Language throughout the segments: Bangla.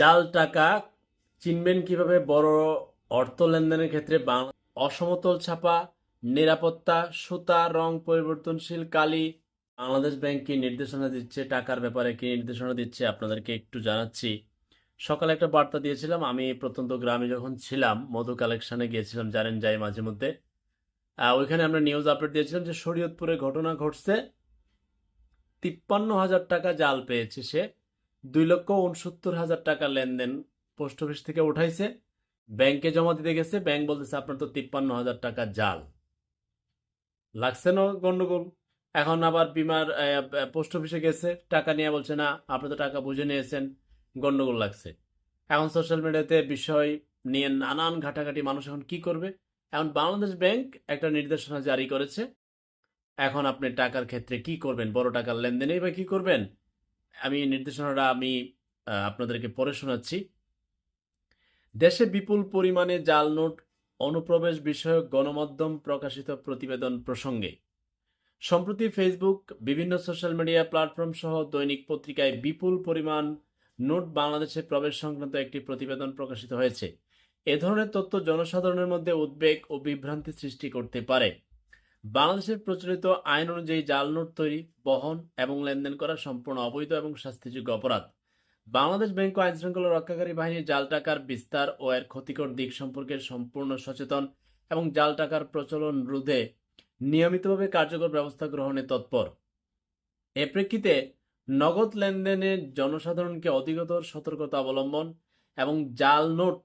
জাল টাকা চিনবেন কীভাবে বড় অর্থ লেনদেনের ক্ষেত্রে অসমতল ছাপা, নিরাপত্তা, সুতা, রং পরিবর্তনশীল, কালি বাংলাদেশ ব্যাংক কি নির্দেশনা দিচ্ছে, টাকার ব্যাপারে কি নির্দেশনা দিচ্ছে আপনাদেরকে একটু জানাচ্ছি। সকালে একটা বার্তা দিয়েছিলাম, আমি প্রত্যন্ত গ্রামে যখন ছিলাম, মধু কালেকশনে গিয়েছিলাম জানেন যাই মাঝে মধ্যে। ওইখানে আমরা নিউজ আপডেট দিয়েছিলাম যে শরীয়তপুরে ঘটনা ঘটছে। তিপ্পান্ন হাজার টাকা জাল পেয়েছে সে। দুই লক্ষ উনসত্তর হাজার টাকা লেনদেন পোস্ট অফিস থেকে উঠাইছে। ব্যাংকে জমা দিতে গেছে। ব্যাংক বলতেছে, আপনার তো তিপ্পান্ন হাজার টাকা জাল। লাগছে না গন্ডগোল। এখন আবার বিমার পোস্ট অফিসে গেছে। টাকা নিয়ে বলছে, না, আপনি তো টাকা বুঝে নিয়েছেন। গন্ডগোল লাগছে। এখন সোশ্যাল মিডিয়াতে বিষয় নিয়ে নানান ঘাটাঘাটি মানুষ এখন কি করবে? এখন বাংলাদেশ ব্যাংক একটা নির্দেশনা জারি করেছে। এখন আপনি টাকার ক্ষেত্রে কি করবেন? বড় টাকার লেনদেনেই বা কি করবেন? আমি নির্দেশনাটা আমি আপনাদেরকে পড়ে শোনাচ্ছি। দেশে বিপুল পরিমাণে জাল নোট, অনুপ্রবেশ বিষয়ক গণমাধ্যম প্রকাশিত প্রতিবেদন প্রসঙ্গে। সম্প্রতি ফেসবুক বিভিন্ন সোশ্যাল মিডিয়া প্ল্যাটফর্ম সহ দৈনিক পত্রিকায় বিপুল পরিমাণ নোট বাংলাদেশে প্রবেশ সংক্রান্ত একটি প্রতিবেদন প্রকাশিত হয়েছে। এ ধরনের তথ্য জনসাধারণের মধ্যে উদ্বেগ ও বিভ্রান্তি সৃষ্টি করতে পারে। বাংলাদেশের প্রচলিত আইন অনুযায়ী জাল নোট তৈরি, বহন এবং লেনদেন করা সম্পূর্ণ অবৈধ এবং শাস্তিযোগ্য অপরাধ। বাংলাদেশ ব্যাংক আইন শৃঙ্খলা রক্ষাকারী বাহিনী জাল টাকার বিস্তার ও এর ক্ষতিকর দিক সম্পর্কে সম্পূর্ণ সচেতন এবং জাল টাকার প্রচলন রোধে নিয়মিতভাবে কার্যকর ব্যবস্থা গ্রহণে তৎপর। এ প্রেক্ষিতে নগদ লেনদেনে জনসাধারণকে অধিকতর সতর্কতা অবলম্বন এবং জাল নোট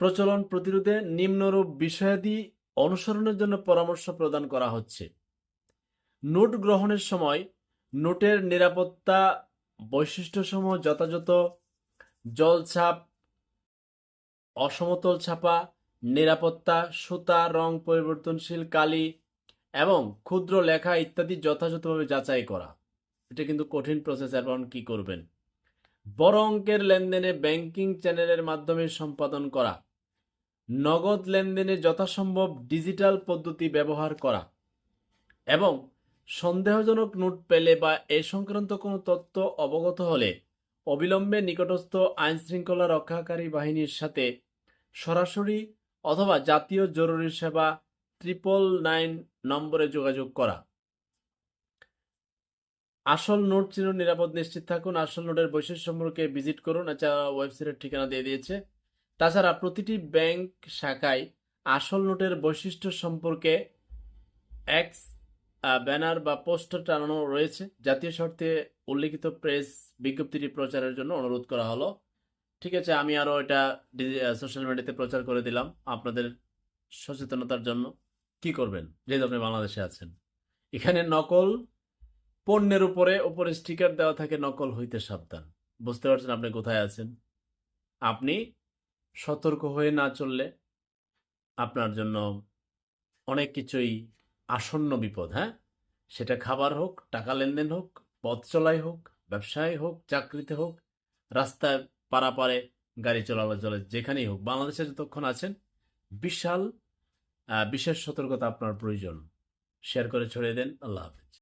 প্রচলন প্রতিরোধে নিম্নরূপ বিষয়াদি অনুসরণের জন্য পরামর্শ প্রদান করা হচ্ছে। নোট গ্রহণের সময় নোটের নিরাপত্তা বৈশিষ্ট্যসমূহ যথাযথ, জলছাপ, অসমতল ছাপা, নিরাপত্তা, সুতা, রং পরিবর্তনশীল, কালি এবং ক্ষুদ্র লেখা ইত্যাদি যথাযথভাবে যাচাই করা। এটা কিন্তু কঠিন প্রসেস এবং কি করবেন? বড় অঙ্কের লেনদেনে ব্যাংকিং চ্যানেলের মাধ্যমে সম্পাদন করা। নগদ লেনদেনে যথাসম্ভব ডিজিটাল পদ্ধতি ব্যবহার করা এবং সন্দেহজনক নোট পেলে বা এ সংক্রান্ত কোনো তথ্য অবগত হলে অবিলম্বে নিকটস্থ আইন শৃঙ্খলা রক্ষাকারী বাহিনীর সাথে সরাসরি অথবা জাতীয় জরুরি সেবা ট্রিপল নাইন নম্বরে যোগাযোগ করা। আসল নোট চিহ্ন নিরাপদ নিশ্চিত থাকুন। আসল নোটের বৈশিষ্ট্য সম্পর্কে ভিজিট করুন। আচ্ছা ওয়েবসাইটের ঠিকানা দিয়ে দিয়েছে। তাছাড়া প্রতিটি ব্যাংক শাখায় আসল নোটের বৈশিষ্ট্য সম্পর্কে এক্স ব্যানার বা পোস্টার টানানো রয়েছে। জাতীয় স্বার্থে উল্লেখিত প্রেস বিজ্ঞপ্তিটি প্রচারের জন্য অনুরোধ করা হলো। ঠিক আছে, আমি আরও এটা সোশ্যাল মিডিয়াতে প্রচার করে দিলাম আপনাদের সচেতনতার জন্য। কি করবেন? যেহেতু আপনি বাংলাদেশে আছেন। এখানে নকল পণ্যের উপরে উপরে স্টিকার দেওয়া থাকে, নকল হইতে সাবধান। বুঝতে পারছেন আপনি কোথায় আছেন? আপনি সতর্ক হয়ে না চললে আপনার জন্য অনেক কিছুই আসন্ন বিপদ হ্যাঁ? সেটা খাবার হোক, টাকা লেনদেন হোক, পথ চলাই হোক, ব্যবসায় হোক, চাকরিতে হোক, রাস্তায় পারাপারে গাড়ি চলাচলে যেখানেই হোক, বাংলাদেশে যতক্ষণ আছেন, বিশাল বিশেষ সতর্কতা আপনার প্রয়োজন। শেয়ার করে ছড়িয়ে দেন। আল্লাহ হাফিজ।